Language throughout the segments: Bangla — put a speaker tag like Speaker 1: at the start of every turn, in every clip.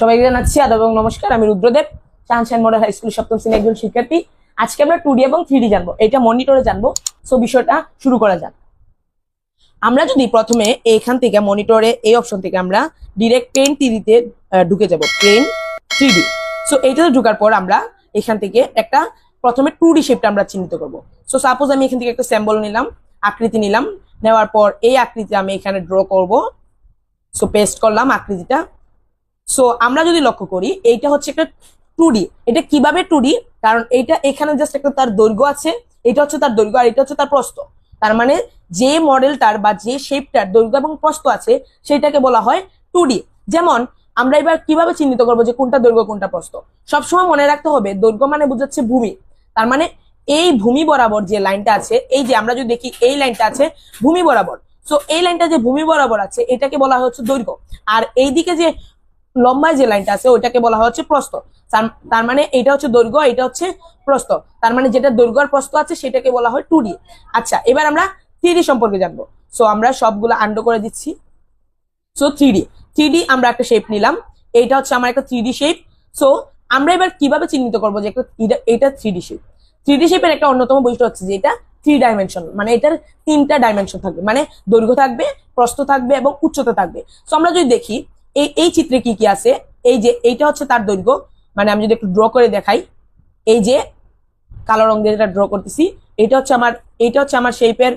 Speaker 1: সবাইকে জানাচ্ছি আদাব এবং নমস্কার, আমি রুদ্রদেব চাহানশান মডেল হাই স্কুল সপ্তম শ্রেণির একজন শিক্ষার্থী। আজকে আমরা টু এবং থ্রি জানব, এটা মনিটরে জানব। সো বিষয়টা শুরু করা যাক। আমরা যদি প্রথমে এখান থেকে মনিটরে এই অপশন থেকে আমরা ডিরেক্ট পেন থ্রিতে ঢুকে যাব পেন থ্রি সো এইটাতে ঢোকার পর আমরা এখান থেকে একটা প্রথমে টু ডি শেপটা আমরা চিহ্নিত করব। সো সাপোজ আমি এখান থেকে একটা স্যাম্বল নিলাম, আকৃতি নিলাম, নেওয়ার পর এই আকৃতি আমি এখানে ড্র করব। সো পেস্ট করলাম আকৃতিটা। সো আমরা যদি লক্ষ্য করি, এইটা হচ্ছে একটা টুডি এটা কীভাবে টুডি কারণ এইটা এখানে জাস্ট একটা তার দৈর্ঘ্য আছে, এটা হচ্ছে তার দৈর্ঘ্য আর এটা হচ্ছে তার প্রস্থ। তার মানে যে মডেলটার বা যে শেপটার দৈর্ঘ্য এবং প্রস্থ আছে সেটাকে বলা হয় টুডি যেমন, আমরা এবার কীভাবে চিহ্নিত করব যে কোনটা দৈর্ঘ্য, কোনটা প্রস্থ? সবসময় মনে রাখতে হবে, দৈর্ঘ্য মানে বোঝাচ্ছে ভূমি। তার মানে এই ভূমি বরাবর যে লাইনটা আছে, এই যে আমরা যদি দেখি এই লাইনটা আছে ভূমি বরাবর। সো এই লাইনটা যে ভূমি বরাবর আছে, এটাকে বলা হচ্ছে দৈর্ঘ্য। আর এইদিকে যে লম্বায় যে লাইনটা আছে, ওইটাকে বলা হচ্ছে প্রস্থ। তার- মানে এটা হচ্ছে দৈর্ঘ্য এটা হচ্ছে প্রস্থ। তার মানে যেটা দৈর্ঘ্য আর প্রস্থ আছে, সেটাকে বলা হয় টু আচ্ছা এবার আমরা থ্রি সম্পর্কে জানব। সো আমরা সবগুলো আন্ডো করে দিচ্ছি। সো থ্রি থ্রি আমরা একটা শেপ নিলাম। এইটা হচ্ছে আমার একটা থ্রি শেপ সো আমরা এবার কীভাবে চিহ্নিত করব যে এটা থ্রি শেপ থ্রি শেপের একটা অন্যতম বৈশিষ্ট্য হচ্ছে যে এটা থ্রি ডাইমেনশন মানে এটার তিনটা ডাইমেনশন থাকবে। মানে দৈর্ঘ্য থাকবে, প্রস্থ থাকবে এবং উচ্চতা থাকবে। সো আমরা যদি দেখি এই এই চিত্রে কি কি আছে? এই যে, এইটা হচ্ছে তার দৈর্ঘ্য। মানে আমি যদি একটু ড্র করে দেখাই, এই যে কালো রং দিয়ে ড্র করতেছি, এটা হচ্ছে আমার, এটা হচ্ছে আমার শেপের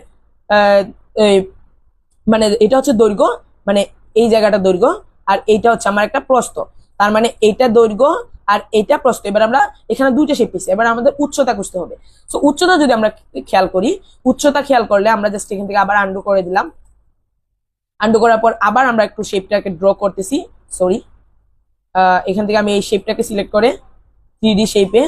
Speaker 1: মানে এটা হচ্ছে দৈর্ঘ্য মানে এই জায়গাটা দৈর্ঘ্য, আর এইটা হচ্ছে আমার একটা প্রস্থ। তার মানে এইটা দৈর্ঘ্য আর এটা প্রস্থ। এবার আমরা এখানে দুইটা শেপ পেয়েছি এবার আমাদের উচ্চতা খুঁজতে হবে। তো উচ্চতা যদি আমরা খেয়াল করি, উচ্চতা খেয়াল করলে আমরা জাস্ট এখান থেকে আবার আন্ডু করে দিলাম। আন্ডু করার পর আবার আমরা একটু শেপটাকে ড্র করতেছি। সরি এখান থেকে আমি এই শেপটাকে সিলেক্ট করে থ্রি শেপে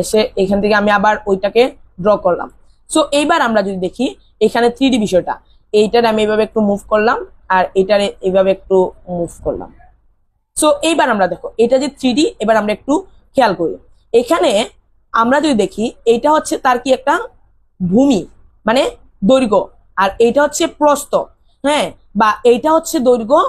Speaker 1: এসে এখান থেকে আমি আবার ওইটাকে ড্র করলাম। সো এইবার আমরা যদি দেখি, এখানে থ্রি বিষয়টা, এইটার আমি এইভাবে একটু মুভ করলাম আর এটারে এইভাবে একটু মুভ করলাম। সো এইবার আমরা দেখো, এটা যে থ্রি এবার আমরা একটু খেয়াল করি। এখানে আমরা যদি দেখি এটা হচ্ছে তার কি একটা ভূমি মানে দৈর্ঘ্য, আর এটা হচ্ছে প্রস্থ। হ্যাঁ বা এইটা হচ্ছে দৈর্ঘ্য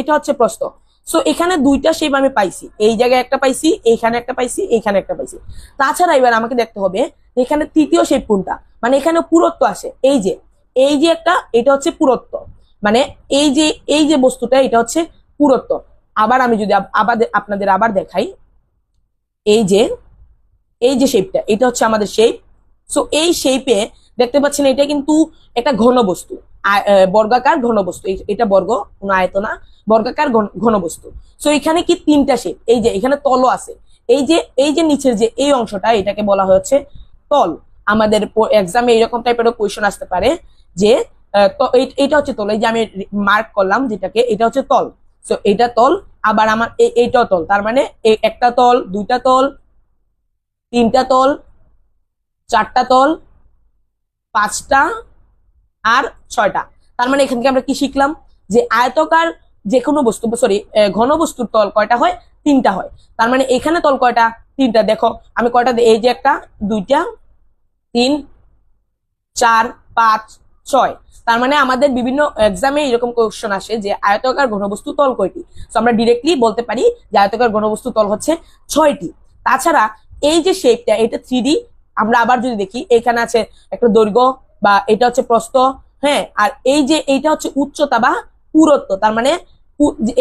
Speaker 1: এটা হচ্ছে প্রস্থ। সো এখানে দুইটা শেপ আমি পাইছি। এই জায়গায় একটা পাইছি, এইখানে একটা পাইছি, এইখানে একটা পাইছি। তাছাড়া এবার আমাকে দেখতে হবে এখানে তৃতীয় শেপ কোনটা? মানে এখানে পুরত্ব আসে। এই যে এই যে একটা, এটা হচ্ছে পুরত্ব। মানে এই যে এই যে বস্তুটা, এটা হচ্ছে পুরত্ব। আবার আমি যদি আবার আপনাদের আবার দেখাই, এই যে এই যে শেপটা এটা হচ্ছে আমাদের শেপ সো এই শেপে দেখতে পাচ্ছেন, এটা কিন্তু একটা ঘন বস্তু। বর্গাকার ঘন বস্তু এই- এটা বর্গ, কোনো আয়তনা, বর্গাকার ঘন- ঘন সো এখানে কি তিনটা শেপ এই যে, এখানে তলও আছে। এই যে এই যে নিচের যে, এই অংশটা, এটাকে বলা হচ্ছে তল। আমাদের এক্সামে এইরকম টাইপেরও কোয়েশন আসতে পারে যে এইটা হচ্ছে তল। এই যে, আমি মার্ক করলাম যেটাকে, এটা হচ্ছে তল। সো এটা তল, আবার আমার এই- এইটাও তল। তার মানে একটা তল, দুইটা তল, তিনটা তল, চারটা তল, পাঁচটা আর ছয়টা। তার মানে এখান থেকে আমরা কি শিখলাম? যে আয়তকার যে কোনো বস্তু সরি ঘন বস্তুর তল কয়টা হয়? তিনটা হয়। তার মানে এখানে তল কয়টা? তিনটা। দেখো, আমি কয়টা? এই যে একটা, দুইটা, তিন, চার, পাঁচ, ছয়। তার মানে আমাদের বিভিন্ন এক্সামে এরকম কোয়েশ্চন আসে যে আয়তকার ঘনবস্তু তল কয়টি? তো আমরা ডিরেক্টলি বলতে পারি যে আয়তকার ঘনবস্তু তল হচ্ছে ছয়টি। তাছাড়া এই যে শেপটা এটা থ্রি আমরা আবার যদি দেখি, এখানে আছে একটা দৈর্ঘ্য বা এটা হচ্ছে প্রস্থ হ্যাঁ? আর এই যে এইটা হচ্ছে উচ্চতা বা পুরত্ব, তার মানে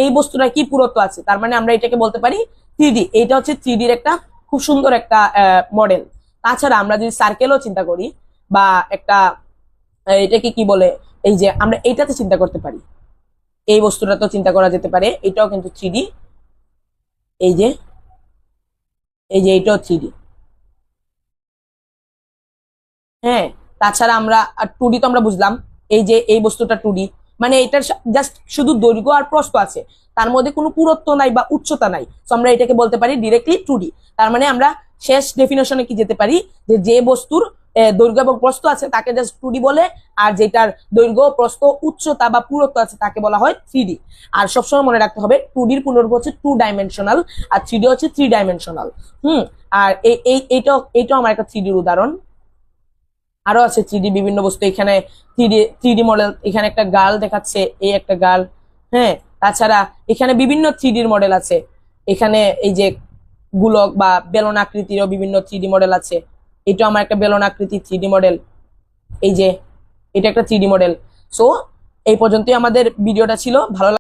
Speaker 1: এই বস্তুটা কি পুরত্ব আছে? তার মানে আমরা এটাকে বলতে পারি থ্রি এইটা হচ্ছে থ্রি একটা খুব সুন্দর একটা মডেল তাছাড়া আমরা যদি সার্কেলও চিন্তা করি বা একটা এটাকে কি বলে? এই যে আমরা এইটাতে চিন্তা করতে পারি। এই বস্তুটা তো চিন্তা করা যেতে পারে, এটাও কিন্তু থ্রি এই যে এই যে এটাও থ্রি হ্যাঁ? তাছাড়া আমরা টু তো আমরা বুঝলাম, এই যে এই বস্তুটা টু মানে এটার জাস্ট শুধু দৈর্ঘ্য আর প্রস্থ আছে, তার মধ্যে কোনো পুরত্ব নাই বা উচ্চতা নাই তো আমরা এটাকে বলতে পারি ডিরেক্টলি টু তার মানে আমরা শেষ ডেফিনেশনে কি যেতে পারি, যে যে বস্তুর দৈর্ঘ্য এবং প্রস্থ আছে, তাকে জাস্ট টু বলে, আর যেটার দৈর্ঘ্য, প্রস্থ, উচ্চতা বা পুরত্ব আছে, তাকে বলা হয় থ্রি আর সবসময় মনে রাখতে হবে, টু ডির পুনর্গ হচ্ছে টু ডাইমেনশনাল আর থ্রি হচ্ছে থ্রি ডাইমেনশনাল হুম, আর এই এই এইটাও এইটাও আমার একটা থ্রি উদাহরণ আরও আছে থ্রি বিভিন্ন বস্তু। এখানে থ্রি থ্রি মডেল এখানে একটা গাল দেখাচ্ছে, এই একটা গাল। হ্যাঁ তাছাড়া এখানে বিভিন্ন থ্রিডির মডেল আছে। এখানে এই যে গুলক বা বেলন আকৃতিরও বিভিন্ন থ্রিডি মডেল আছে। এটা আমার একটা বেলন আকৃতির থ্রিডি মডেল এই যে, এটা একটা থ্রিডি মডেল সো এই পর্যন্তই আমাদের ভিডিওটা ছিল। ভালো